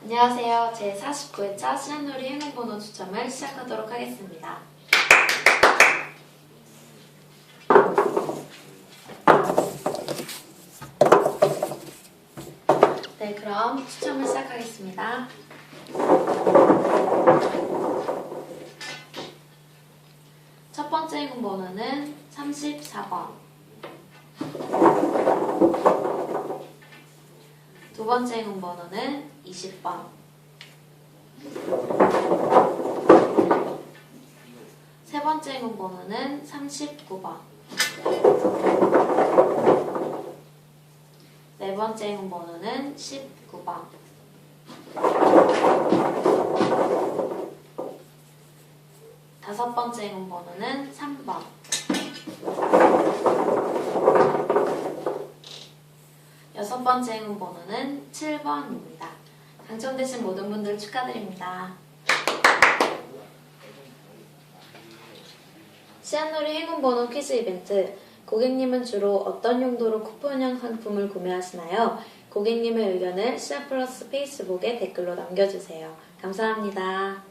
안녕하세요. 제 49회차 시안놀이 행운번호 추첨을 시작하도록 하겠습니다. 네, 그럼 추첨을 시작하겠습니다. 첫 번째 행운번호는 34번. 번째 행운 번호는 20번. 세 번째 행운 번호는 39번. 네 번째 행운 번호는 19번. 다섯 번째 행운 번호는 3번. 여섯 번째 행운 번호는 7번입니다. 당첨되신 모든 분들 축하드립니다. 시안놀이 행운 번호 퀴즈 이벤트. 고객님은 주로 어떤 용도로 쿠폰형 상품을 구매하시나요? 고객님의 의견을 시아플러스 페이스북에 댓글로 남겨주세요. 감사합니다.